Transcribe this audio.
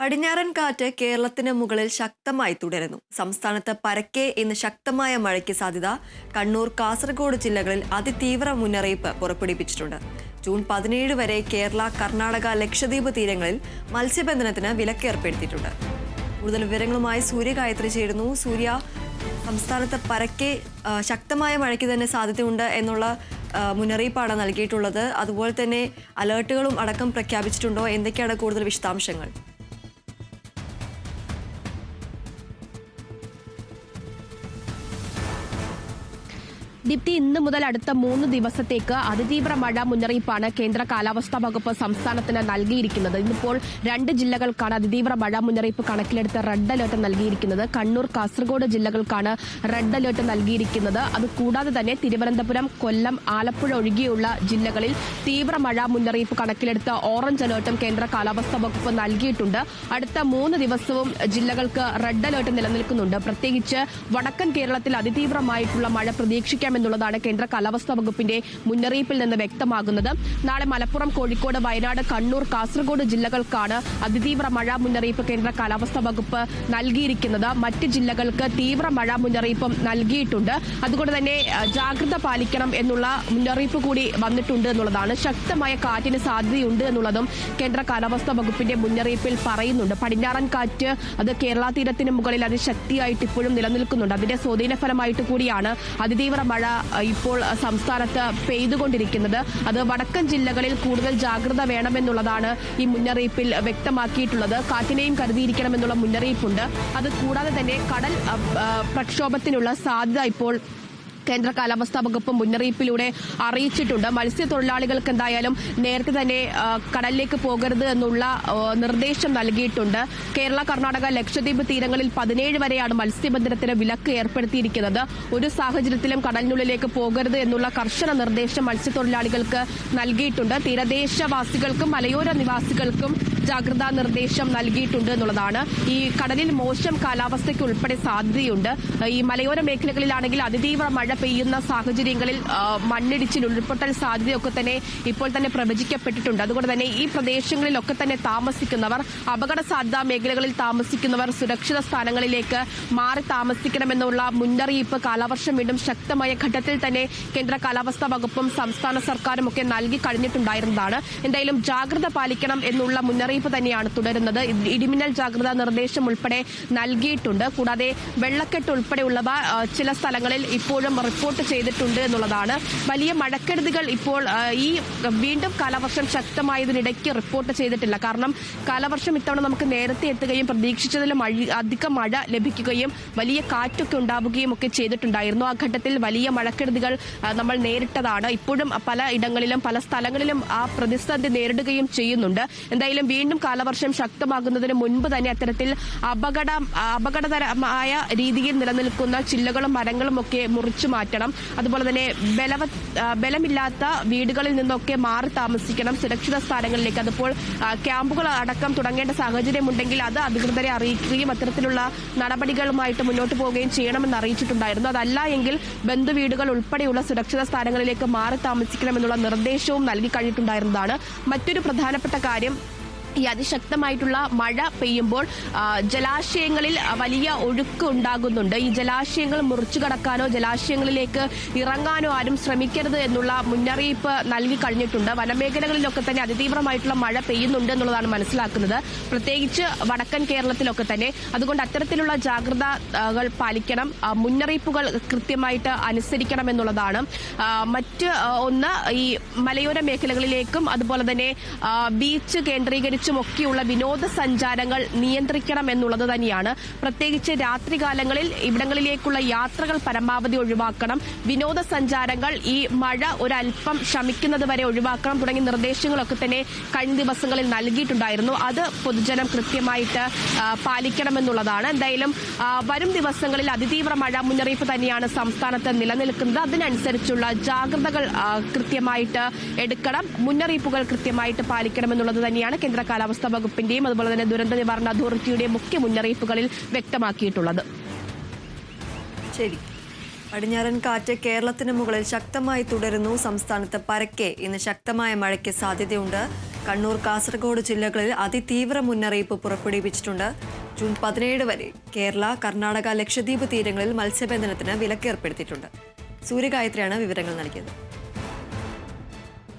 പടിഞ്ഞാറൻ കാറ്റ് കേരളത്തിന് മുകളിൽ ശക്തമായി തുടരുന്നു. സംസ്ഥാനത്ത് പരക്കെ ഇന്ന് ശക്തമായ മഴയ്ക്ക് സാധ്യത. കണ്ണൂർ കാസർഗോഡ് ജില്ലകളിൽ അതിതീവ്ര മുന്നറിയിപ്പ് പുറപ്പെടുവിച്ചിട്ടുണ്ട്. ജൂൺ പതിനേഴ് വരെ കേരള കർണാടക ലക്ഷദ്വീപ് തീരങ്ങളിൽ മത്സ്യബന്ധനത്തിന് വിലക്ക് ഏർപ്പെടുത്തിയിട്ടുണ്ട്. കൂടുതൽ വിവരങ്ങളുമായി സൂര്യ ഗായത്രി ചേരുന്നു. സൂര്യ സംസ്ഥാനത്ത് പരക്കെ ശക്തമായ മഴയ്ക്ക് തന്നെ സാധ്യതയുണ്ട് എന്നുള്ള മുന്നറിയിപ്പാണ് നൽകിയിട്ടുള്ളത്. അതുപോലെ തന്നെ അലേർട്ടുകളും അടക്കം പ്രഖ്യാപിച്ചിട്ടുണ്ടോ? എന്തൊക്കെയാണ് കൂടുതൽ വിശദാംശങ്ങൾ? ദീപ്തി ഇന്ന് മുതൽ അടുത്ത മൂന്ന് ദിവസത്തേക്ക് അതിതീവ്ര മഴ മുന്നറിയിപ്പാണ് കേന്ദ്ര കാലാവസ്ഥാ വകുപ്പ് സംസ്ഥാനത്തിന് നൽകിയിരിക്കുന്നത്. ഇന്നിപ്പോൾ രണ്ട് ജില്ലകൾക്കാണ് അതിതീവ്ര മഴ മുന്നറിയിപ്പ് കണക്കിലെടുത്ത് റെഡ് അലേർട്ട് നൽകിയിരിക്കുന്നത്. കണ്ണൂർ കാസർഗോഡ് ജില്ലകൾക്കാണ് റെഡ് അലേർട്ട് നൽകിയിരിക്കുന്നത്. അത് കൂടാതെ തന്നെ തിരുവനന്തപുരം കൊല്ലം ആലപ്പുഴ ഒഴികെയുള്ള ജില്ലകളിൽ തീവ്ര മഴ മുന്നറിയിപ്പ് കണക്കിലെടുത്ത് ഓറഞ്ച് അലേർട്ടും കേന്ദ്ര കാലാവസ്ഥാ വകുപ്പ് നൽകിയിട്ടുണ്ട്. അടുത്ത മൂന്ന് ദിവസവും ജില്ലകൾക്ക് റെഡ് അലേർട്ട് നിലനിൽക്കുന്നുണ്ട്. പ്രത്യേകിച്ച് വടക്കൻ കേരളത്തിൽ അതിതീവ്രമായിട്ടുള്ള മഴ പ്രതീക്ഷിക്കാമെന്നുള്ളതാണ് കേന്ദ്ര കാലാവസ്ഥാ വകുപ്പിന്റെ മുന്നറിയിപ്പിൽ നിന്ന് വ്യക്തമാകുന്നത്. നാളെ മലപ്പുറം കോഴിക്കോട് വയനാട് കണ്ണൂർ കാസർഗോഡ് ജില്ലകൾക്കാണ് അതിതീവ്ര മഴ മുന്നറിയിപ്പ് കേന്ദ്ര കാലാവസ്ഥാ വകുപ്പ് നൽകിയിരിക്കുന്നത്. മറ്റ് ജില്ലകൾക്ക് തീവ്ര മഴ മുന്നറിയിപ്പും നൽകിയിട്ടുണ്ട്. അതുകൊണ്ട് തന്നെ ജാഗ്രത പാലിക്കണം എന്നുള്ള മുന്നറിയിപ്പ് കൂടി വന്നിട്ടുണ്ട് എന്നുള്ളതാണ്. ശക്തമായ കാറ്റിന് സാധ്യതയുണ്ട് എന്നുള്ളതും കേന്ദ്ര കാലാവസ്ഥാ വകുപ്പിന്റെ മുന്നറിയിപ്പിൽ പറയുന്നുണ്ട്. പടിഞ്ഞാറൻ കാറ്റ് അത് കേരള തീരത്തിന് മുകളിൽ അതിശക്തിയായിട്ട് ഇപ്പോഴും നിലനിൽക്കുന്നുണ്ട്. അതിന്റെ സ്വാധീന ഫലമായിട്ട് കൂടിയാണ് അതിതീവ്ര മഴ ഇപ്പോൾ സംസ്ഥാനത്ത് പെയ്തുകൊണ്ടിരിക്കുന്നത്. അത് വടക്കൻ ജില്ലകളിൽ കൂടുതൽ ജാഗ്രത വേണമെന്നുള്ളതാണ് ഈ മുന്നറിയിപ്പിൽ വ്യക്തമാക്കിയിട്ടുള്ളത്. കാറ്റിനെയും കരുതിയിരിക്കണമെന്നുള്ള മുന്നറിയിപ്പുണ്ട്. അത് കൂടാതെ തന്നെ കടൽ പ്രക്ഷോഭത്തിനുള്ള സാധ്യത ഇപ്പോൾ കേന്ദ്ര കാലാവസ്ഥാ വകുപ്പ് മുന്നറിയിപ്പിലൂടെ അറിയിച്ചിട്ടുണ്ട്. മത്സ്യത്തൊഴിലാളികൾക്ക് എന്തായാലും നേരത്തെ തന്നെ കടലിലേക്ക് പോകരുത് എന്നുള്ള നിർദ്ദേശം നൽകിയിട്ടുണ്ട്. കേരള കർണാടക ലക്ഷദ്വീപ് തീരങ്ങളിൽ പതിനേഴ് വരെയാണ് മത്സ്യബന്ധനത്തിന് വിലക്ക് ഏർപ്പെടുത്തിയിരിക്കുന്നത്. ഒരു സാഹചര്യത്തിലും കടലിനുള്ളിലേക്ക് പോകരുത് എന്നുള്ള കർശന നിർദ്ദേശം മത്സ്യത്തൊഴിലാളികൾക്ക് നൽകിയിട്ടുണ്ട്. തീരദേശവാസികൾക്കും മലയോര നിവാസികൾക്കും ജാഗ്രതാ നിർദ്ദേശം നൽകിയിട്ടുണ്ട് എന്നുള്ളതാണ്. ഈ കടലിൽ മോശം കാലാവസ്ഥയ്ക്ക് ഉൾപ്പെടെ സാധ്യതയുണ്ട്. ഈ മലയോര മേഖലകളിലാണെങ്കിൽ അതിതീവ്ര മഴ പെയ്യുന്ന സാഹചര്യങ്ങളിൽ മണ്ണിടിച്ചിൽ ഉരുൾപൊട്ടൽ സാധ്യതയൊക്കെ തന്നെ ഇപ്പോൾ തന്നെ പ്രവചിക്കപ്പെട്ടിട്ടുണ്ട്. അതുകൊണ്ട് തന്നെ ഈ പ്രദേശങ്ങളിലൊക്കെ തന്നെ താമസിക്കുന്നവർ അപകട സാധ്യതാ മേഖലകളിൽ താമസിക്കുന്നവർ സുരക്ഷിത സ്ഥാനങ്ങളിലേക്ക് മാറി താമസിക്കണമെന്നുള്ള മുന്നറിയിപ്പ് കാലവർഷം വീണ്ടും ശക്തമായ ഘട്ടത്തിൽ തന്നെ കേന്ദ്ര കാലാവസ്ഥാ വകുപ്പും സംസ്ഥാന സർക്കാരും ഒക്കെ നൽകി കഴിഞ്ഞിട്ടുണ്ടായിരുന്നതാണ്. എന്തായാലും ജാഗ്രത പാലിക്കണം എന്നുള്ള മുന്നറിയിപ്പ് തന്നെയാണ് തുടരുന്നത്. ഇടിമിന്നൽ ജാഗ്രതാ നിർദ്ദേശം ഉൾപ്പെടെ നൽകിയിട്ടുണ്ട്. കൂടാതെ വെള്ളക്കെട്ട് ഉൾപ്പെടെയുള്ളവ ചില സ്ഥലങ്ങളിൽ ഇപ്പോഴും റിപ്പോർട്ട് ചെയ്തിട്ടുണ്ട് എന്നുള്ളതാണ്. വലിയ മഴക്കെടുതികൾ ഇപ്പോൾ ഈ വീണ്ടും കാലവർഷം ശക്തമായതിനിടയ്ക്ക് റിപ്പോർട്ട് ചെയ്തിട്ടില്ല. കാരണം കാലവർഷം ഇത്തവണ നമുക്ക് നേരത്തെ എത്തുകയും പ്രതീക്ഷിച്ചതിലും അധിക മഴ ലഭിക്കുകയും വലിയ കാറ്റൊക്കെ ഉണ്ടാവുകയും ഒക്കെ ചെയ്തിട്ടുണ്ടായിരുന്നു. ആ ഘട്ടത്തിൽ വലിയ മഴക്കെടുതികൾ നമ്മൾ നേരിട്ടതാണ്. ഇപ്പോഴും പല ഇടങ്ങളിലും പല സ്ഥലങ്ങളിലും ആ പ്രതിസന്ധി നേരിടുകയും ചെയ്യുന്നുണ്ട്. എന്തായാലും വീണ്ടും കാലവർഷം ശക്തമാകുന്നതിന് മുൻപ് തന്നെ അത്തരത്തിൽ അപകട അപകടകരമായ രീതിയിൽ നിലനിൽക്കുന്ന ചില്ലകളും മരങ്ങളും ഒക്കെ മുറിച്ചു മാറ്റണം. അതുപോലെ തന്നെ ബലവ ബലമില്ലാത്ത വീടുകളിൽ നിന്നൊക്കെ മാറി താമസിക്കണം. സുരക്ഷിത സ്ഥാനങ്ങളിലേക്ക് അതിപ്പോൾ ക്യാമ്പുകൾ അടക്കം തുടങ്ങേണ്ട സാഹചര്യമുണ്ടെങ്കിൽ അത് അധികൃതരെ അറിയിക്കുകയും അത്തരത്തിലുള്ള നടപടികളുമായിട്ട് മുന്നോട്ട് പോവുകയും ചെയ്യണമെന്ന് അറിയിച്ചിട്ടുണ്ടായിരുന്നു. അതല്ല എങ്കിൽ ബന്ധുവീടുകൾ ഉൾപ്പെടെയുള്ള സുരക്ഷിത സ്ഥാനങ്ങളിലേക്ക് മാറി താമസിക്കണമെന്നുള്ള നിർദ്ദേശവും നൽകി കഴിഞ്ഞിട്ടുണ്ടായിരുന്നതാണ്. മറ്റൊരു പ്രധാനപ്പെട്ട കാര്യം ഈ അതിശക്തമായിട്ടുള്ള മഴ പെയ്യുമ്പോൾ ജലാശയങ്ങളിൽ വലിയ ഒഴുക്ക് ഉണ്ടാകുന്നുണ്ട്. ഈ ജലാശയങ്ങൾ മുറിച്ചു കടക്കാനോ ജലാശയങ്ങളിലേക്ക് ഇറങ്ങാനോ ആരും ശ്രമിക്കരുത് എന്നുള്ള മുന്നറിയിപ്പ് നൽകി കഴിഞ്ഞിട്ടുണ്ട്. വനമേഖലകളിലൊക്കെ തന്നെ അതിതീവ്രമായിട്ടുള്ള മഴ പെയ്യുന്നുണ്ട് എന്നുള്ളതാണ് മനസ്സിലാക്കുന്നത്. പ്രത്യേകിച്ച് വടക്കൻ കേരളത്തിലൊക്കെ തന്നെ. അതുകൊണ്ട് അത്തരത്തിലുള്ള ജാഗ്രതകൾ പാലിക്കണം. മുന്നറിയിപ്പുകൾ കൃത്യമായിട്ട് അനുസരിക്കണം എന്നുള്ളതാണ്. മറ്റ് ഒന്ന് ഈ മലയോര മേഖലകളിലേക്കും അതുപോലെ തന്നെ ബീച്ച് കേന്ദ്രീകരിച്ചും ഒക്കെയുള്ള വിനോദസഞ്ചാരങ്ങൾ നിയന്ത്രിക്കണം എന്നുള്ളത് തന്നെയാണ്. പ്രത്യേകിച്ച് രാത്രികാലങ്ങളിൽ ഇവിടങ്ങളിലേക്കുള്ള യാത്രകൾ പരമാവധി ഒഴിവാക്കണം. വിനോദസഞ്ചാരങ്ങൾ ഈ മഴ ഒരൽപ്പം ശമിക്കുന്നത് വരെ ഒഴിവാക്കണം തുടങ്ങിയ നിർദ്ദേശങ്ങളൊക്കെ തന്നെ കഴിഞ്ഞ ദിവസങ്ങളിൽ നൽകിയിട്ടുണ്ടായിരുന്നു. അത് പൊതുജനം കൃത്യമായിട്ട് പാലിക്കണമെന്നുള്ളതാണ്. എന്തായാലും വരും ദിവസങ്ങളിൽ അതിതീവ്ര മഴ മുന്നറിയിപ്പ് തന്നെയാണ് സംസ്ഥാനത്ത് നിലനിൽക്കുന്നത്. അതിനനുസരിച്ചുള്ള ജാഗ്രതകൾ കൃത്യമായിട്ട് എടുക്കണം. മുന്നറിയിപ്പുകൾ കൃത്യമായിട്ട് പാലിക്കണമെന്നുള്ളത് തന്നെയാണ് കേന്ദ്ര കാലാവസ്ഥാ വകുപ്പിന്റെയും അതുപോലെ തന്നെ ദുരന്ത നിവാരണ അതോറിറ്റിയുടെയും മുഖ്യ മുന്നറിയിപ്പുകളിൽ വ്യക്തമാക്കിയിട്ടുള്ളത്. ശരി. പടിഞ്ഞാറൻ കാറ്റ് കേരളത്തിന് മുകളിൽ ശക്തമായി തുടരുന്നു. സംസ്ഥാനത്ത് പരക്കെ ഇന്ന് ശക്തമായ മഴയ്ക്ക് സാധ്യതയുണ്ട്. കണ്ണൂർ കാസർഗോഡ് ജില്ലകളിൽ അതിതീവ്ര മുന്നറിയിപ്പ് പുറപ്പെടുവിച്ചിട്ടുണ്ട്. ജൂൺ പതിനേഴ് വരെ കേരള കർണാടക ലക്ഷദ്വീപ് തീരങ്ങളിൽ മത്സ്യബന്ധനത്തിന് വിലക്കേർപ്പെടുത്തിയിട്ടുണ്ട്. സൂര്യഗായത്രിയാണ് വിവരങ്ങൾ നൽകിയത്.